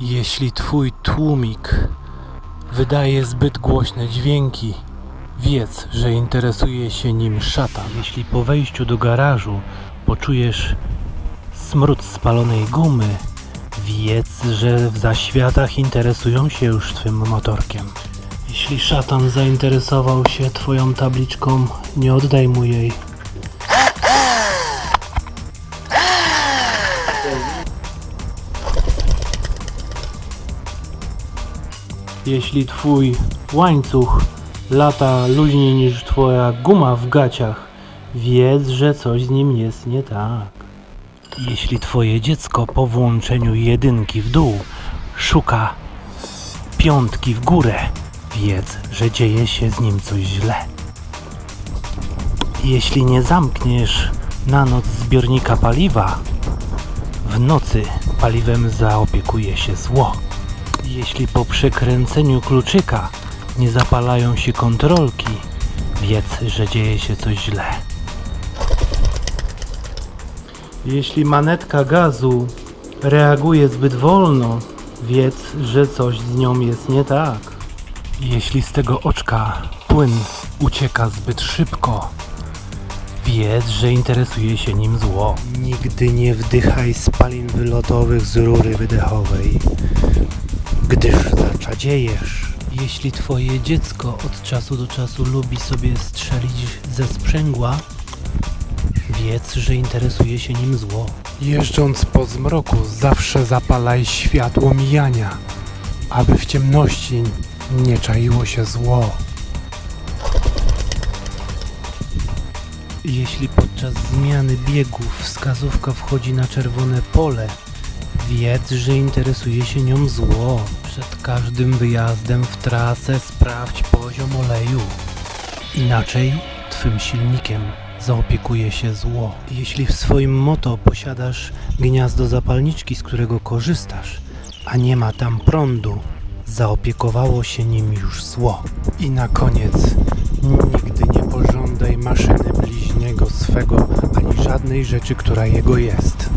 Jeśli twój tłumik wydaje zbyt głośne dźwięki, wiedz, że interesuje się nim szatan. Jeśli po wejściu do garażu poczujesz smród spalonej gumy, wiedz, że w zaświatach interesują się już twym motorkiem. Jeśli szatan zainteresował się twoją tabliczką, nie oddaj mu jej. Jeśli twój łańcuch lata luźniej niż twoja guma w gaciach, wiedz, że coś z nim jest nie tak. Jeśli twoje dziecko po włączeniu jedynki w dół szuka piątki w górę, wiedz, że dzieje się z nim coś źle. Jeśli nie zamkniesz na noc zbiornika paliwa, w nocy paliwem zaopiekuje się zło. Jeśli po przekręceniu kluczyka nie zapalają się kontrolki, wiedz, że dzieje się coś źle. Jeśli manetka gazu reaguje zbyt wolno, wiedz, że coś z nią jest nie tak. Jeśli z tego oczka płyn ucieka zbyt szybko, wiedz, że interesuje się nim zło. Nigdy nie wdychaj spalin wylotowych z rury wydechowej, gdyż zaczadziejesz. Jeśli twoje dziecko od czasu do czasu lubi sobie strzelić ze sprzęgła, wiedz, że interesuje się nim zło. Jeżdżąc po zmroku, zawsze zapalaj światło mijania, aby w ciemności nie czaiło się zło. Jeśli podczas zmiany biegów wskazówka wchodzi na czerwone pole, wiedz, że interesuje się nią zło. Przed każdym wyjazdem w trasę sprawdź poziom oleju. Inaczej twym silnikiem zaopiekuje się zło. Jeśli w swoim moto posiadasz gniazdo zapalniczki, z którego korzystasz, a nie ma tam prądu, zaopiekowało się nim już zło. I na koniec, nigdy nie pożądaj maszyny bliźniego swego, ani żadnej rzeczy, która jego jest.